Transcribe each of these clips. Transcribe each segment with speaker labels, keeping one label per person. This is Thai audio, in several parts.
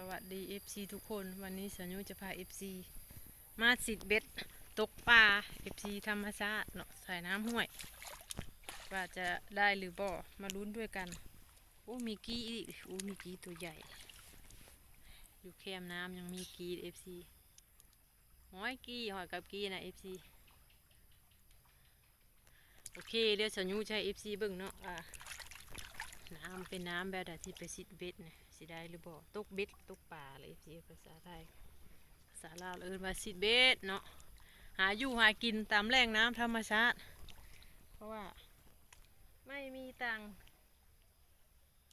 Speaker 1: สวัสดี FC ทุกคนวันนี้สายุจะพา FC มาสิดเบ็ดตกปลา FC ธรรมชาติเนาะใส่น้ำห้วย ว่าจะได้หรือบ่มาลุ้นด้วยกัน โอ้มีกี้อีกโอ้มีกี้ตัวใหญ่ อยู่แคมน้ำยังมีกี้ FC หอยกี้หอยกับกี้นะ FC โอเคเดี๋ยวสายุใช้ FC เบิ่งเนาะอ่าน้ำเป็นน้ำแบบใดที่ไปซิดเบ็ดเนี่ย สิได้หรือบ่ตกเบ็ดตกปลาเลยสิภาษาไทยภาษาลาวเอิ้นว่าซิเบ็ดเนาะหาอยู่หากินตามแหล่งน้ำธรรมชาติ เพราะว่า ไม่มีตังค์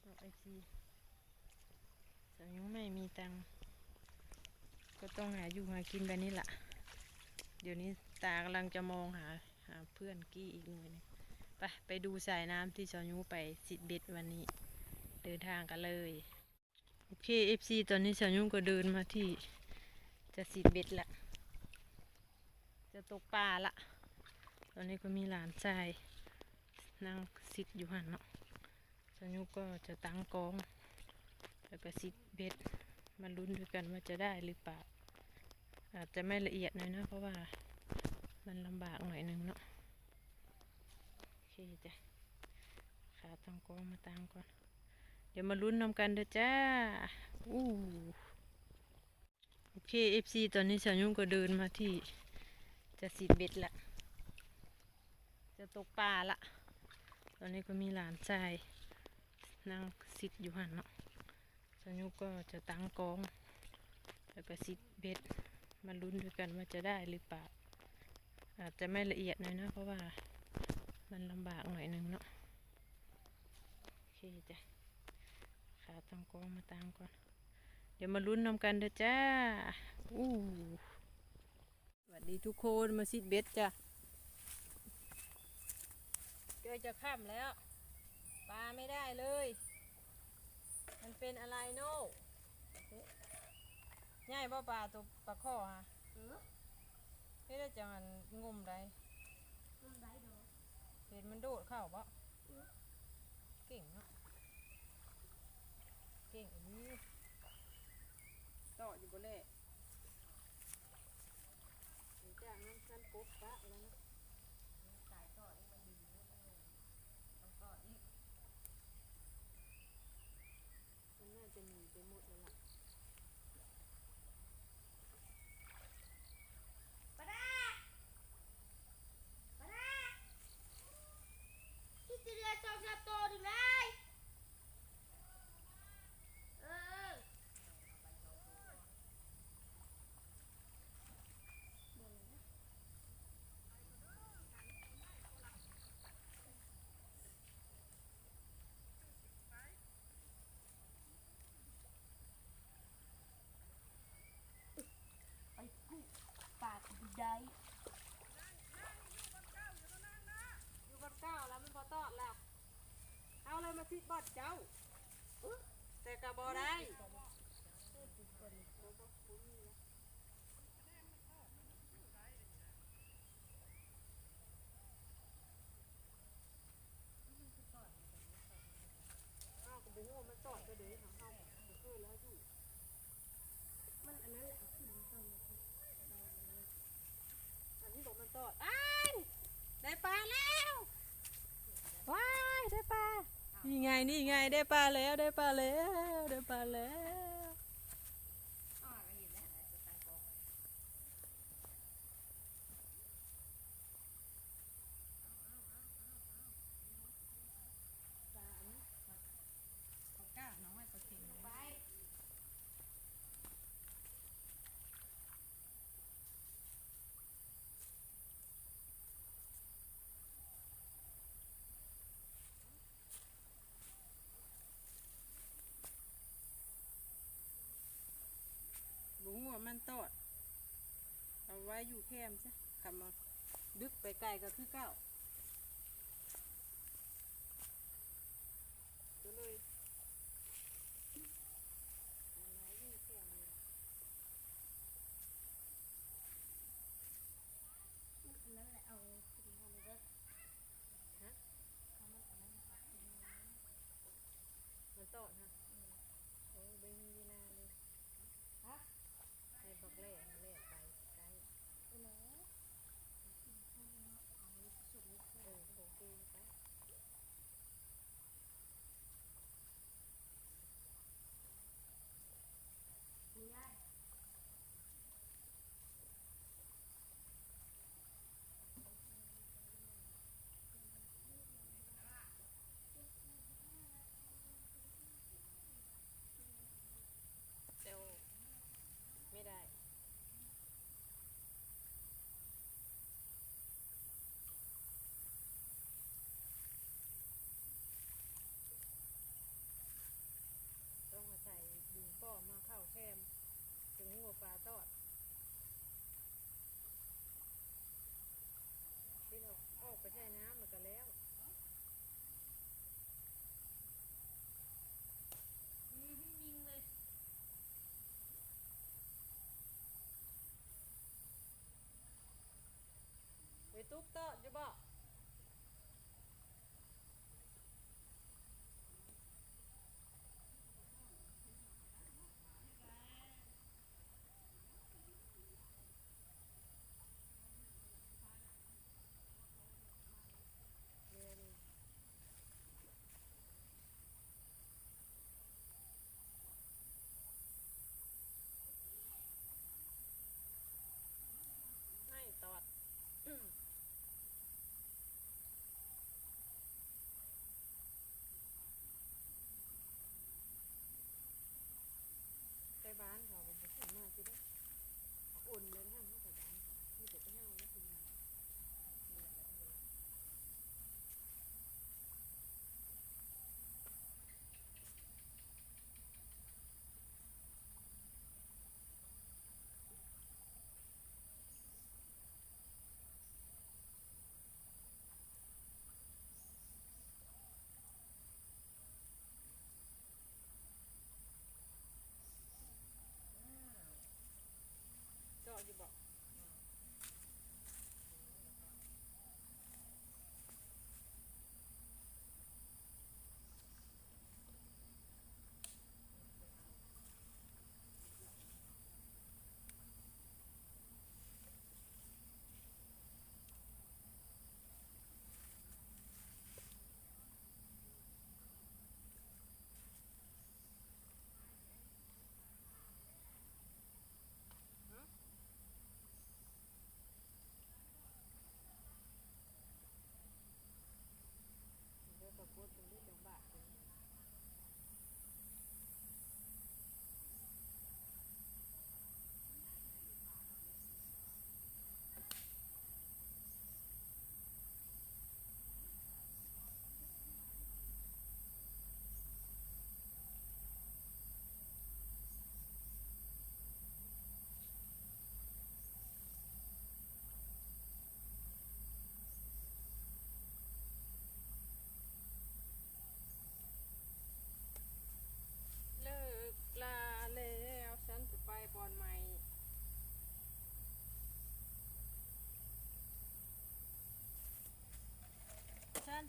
Speaker 1: บอไอซีสายุไม่มีตังค์ก็ต้องหาอยู่หากินแบบนี้แหละเดี๋ยวนี้ตากำลังจะมองหาหาเพื่อนกี้อีกหน่อยนึงไปไปดูสายน้ำที่จอยูไปสิดเบ็ดวันนี้ เดินทางกันเลย อเคเอฟซีตอนนี้จอยูก็เดินมาที่จะสิดเบ็ดละ จะตกปลาละ ตอนนี้ก็มีหลานชายนั่งสิดอยู่หันเนาะจอยูก็จะตั้งกอง แล้วก็สิดเบ็ดมาลุ้นด้วยกันว่าจะได้หรือเปล่า อาจจะไม่ละเอียดหน่อยนะ เพราะว่ามันลำบากหน่อยหนึงเนาะโอเคจ้ะขาตั้งกล้องมาตั้งก่อน เดี๋ยวมาลุ้นนำกันเด้อจ้าอู้โอเค FC ตอนนี้สาวยุ่งก็เดินมาที่ จะสีเบ็ดละ จะตกปลาละ ตอนนี้ก็มีหลานชายนั่งสิดอยู่หันเนาะสาวยุ่งก็จะตั้งกอง แล้วก็สิดเบ็ดมาลุ้นด้วยกันว่าจะได้หรือเปล่าอาจจะไม่ละเอียดหน่อยนะเพราะว่ามันลำบากหน่อยหนึ่งเนาะโอเคจ้ะ ขาตั้งกล้องมาตั้งก่อน เดี๋ยวมาลุ้นนำกันเด้อจ้าอู้สวัสดีทุกคนมาซิดเบ็ดจ้ะเดี๋ยวจะค่ำแล้ว ปลาไม่ได้เลย มันเป็นอะไรโน่ง่ายป่ปลาตัวปลาข้อฮะเฮ้ยแล้วจะมันงมได้เห็นมันโดดเข้าปะเก่งเนาะ เก่งอันนี้ต่ออยู่บนเล่เดี๋ยวจากนั้นฉันปุ๊บปะแล้วนะสายต่อนี่ มันดีนะต้องต่ออีกมันน่าจะหนีไปหมดแล้วล่ะ
Speaker 2: พี่จะเรือจอมจับตัวถึงเลยเออ ไปกู้ปากบุได้
Speaker 1: อยู่บนเก้าแล้วมันพอตอดแล้ว เอาเลยมาซิบอดเจ้า แต่กระบอได้บูมันตอดไปเด้อหางเฮาบ่เคยแล้วอยู่
Speaker 2: มันอันนั้นแหละขึ้นไปอัน
Speaker 1: นี้บอกมันตอดอ้ายได้ปลาแล้ว นี่ไงนี่ไงได้ปลาแล้วได้ปลาแล้วได้ปลาแล้ว ก้าน้อยก็เก่งไป บุ้งว่า มันตอด เอาไว้อยู่แคมซะคำมาดึกไปไกลก็คือเก้าก็เลยเอาไว้อยู่แคมเลย
Speaker 2: มันอันนั้นแหละเอาขึ้นมาเลยเด้อ
Speaker 1: ฮะ
Speaker 2: เอามันอันนั้นเอาขึ้นมาเลย
Speaker 1: มันตอดฮะโอ้ยเบงมีนาเลย ถึงหัวปลาตอดที่เราออกไปใช้น้ำมันก็แล้วมีให้ยิงเลยไปตุ๊กเตาะ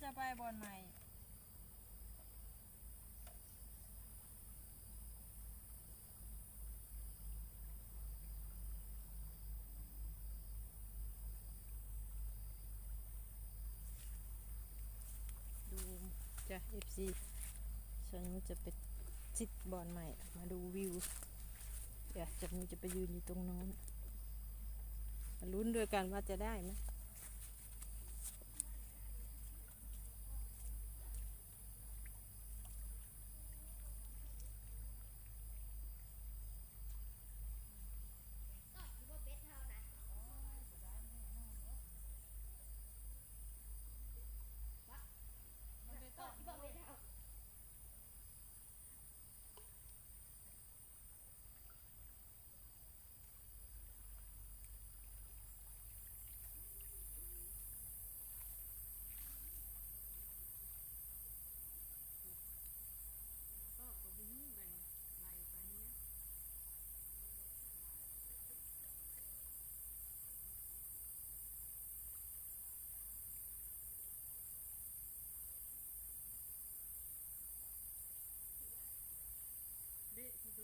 Speaker 1: จะไปบอนใหม่ ดูจ้ะ FC ฉันจะไปจิตบอลใหม่ มาดูวิวเดี๋ยวจะมีจะไปยืนอยู่ตรงโน้นลุ้นด้วยกันว่าจะได้ไหม
Speaker 2: ก็ถือว่าเบ็ดเท่านะวะก็ถือว่าเบ็ดเท่า
Speaker 1: ก็เอาไปหิ้งไปไหลไปเนี้ย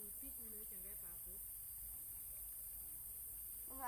Speaker 1: เปิดไม่รู้จังได้ปลาพุด
Speaker 2: เมื่อไร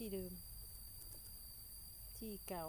Speaker 1: ที่เดิม ที่เก่า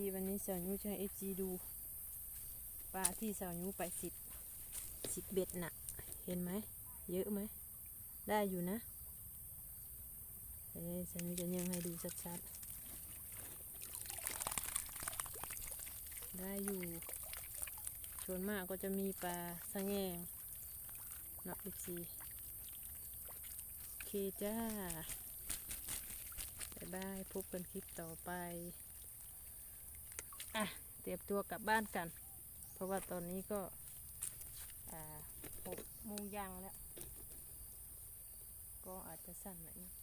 Speaker 1: ีวันนี้สาวยูจะให้ FC ดูปลาที่สาวยูไปสิบสิบเบ็ดน่ะ เห็นไหม เยอะไหม ได้อยู่นะเอ้ยฉันจะยังให้ดูชัดๆ ได้อยู่ส่วนมากก็จะมีปลาสะแงงเนาะอีกสีโอเคจ้าบายบาย พบกันคลิปต่อไป อะเตรียมตัวกลับบ้านกัน เพราะว่าตอนนี้ก็หกโมงยังแล้ว ก็อาจจะสั้นหน่อย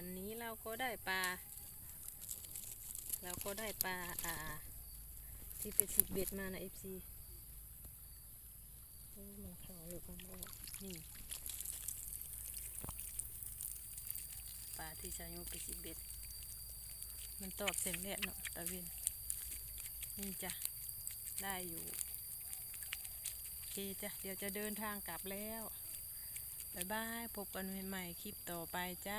Speaker 1: วันนี้เราก็ได้ปลา เราก็ได้ปลาอ่าที่เป็นสิบเบ็ดมานะเอฟซีมันขาหรือมันบอกนี่ปลาที่ช้ยกไปสิบเบ็ดมันตอบเสียงแดดเนาะตะเวนนี่จ้ะได้อยู่โอเคจ้ะเดี๋ยวจะเดินทางกลับแล้ว บ๊ายบาย พบกันใหม่ๆคลิปต่อไปจ้า